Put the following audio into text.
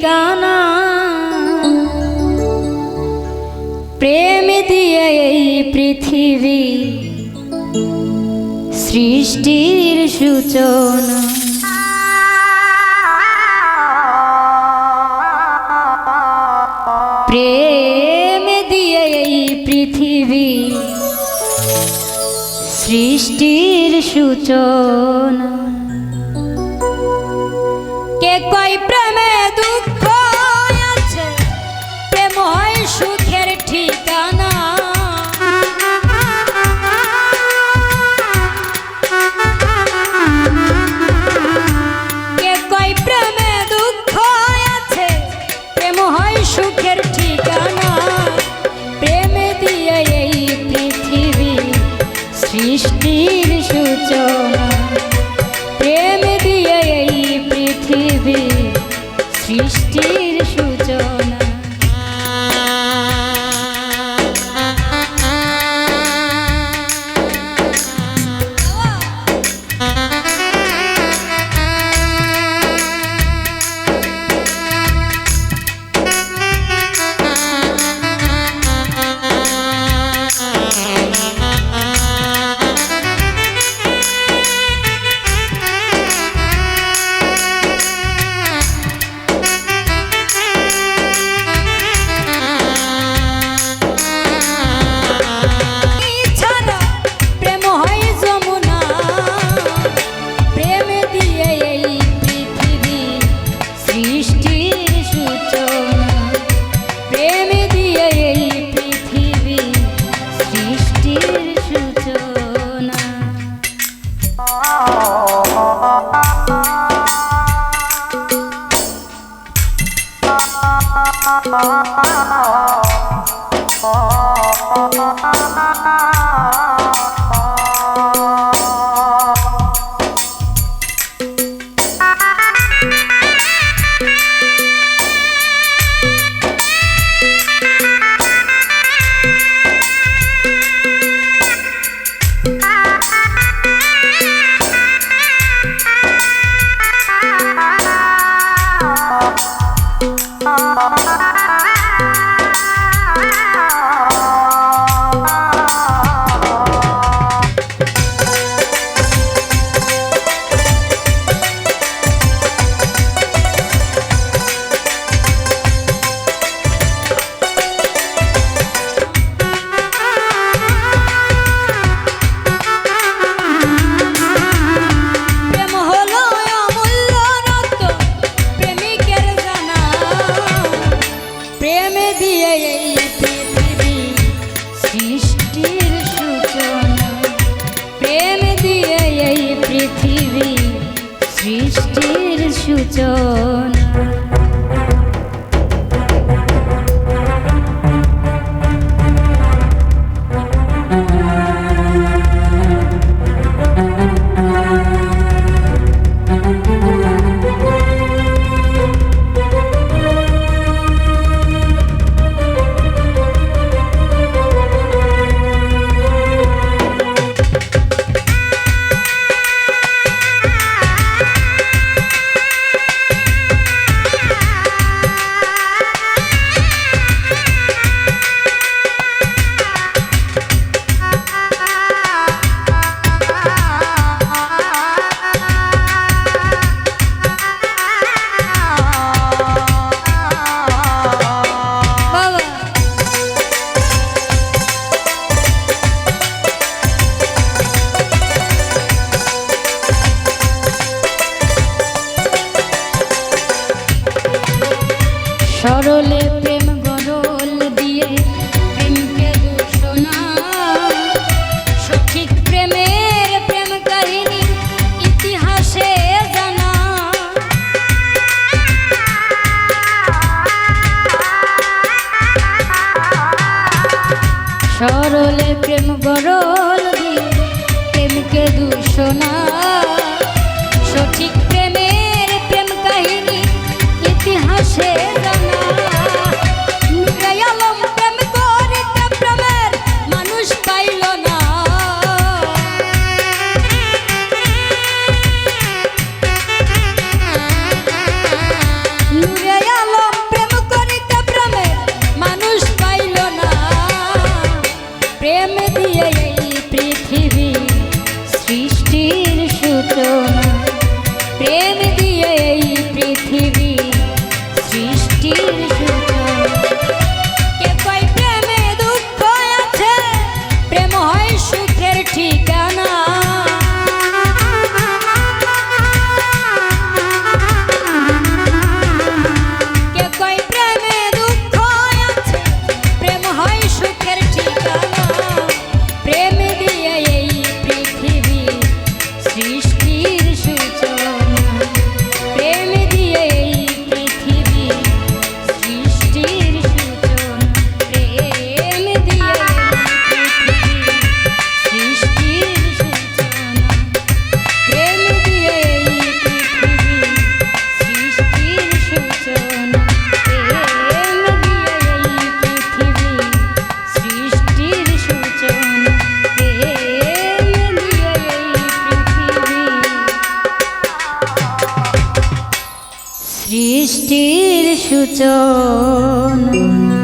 ঠিকানা। প্রেম দিয়ে এই পৃথিবী সৃষ্টির সূচনা। প্রেম দিয়ে এই পৃথিবী সৃষ্টির সূচনা। মুক্তির সূচনা। Oh, oh, oh. চোন সরলে প্রেম গরল প্রেমকে দূষণা মাটির সুখ সৃষ্টির সূচনা।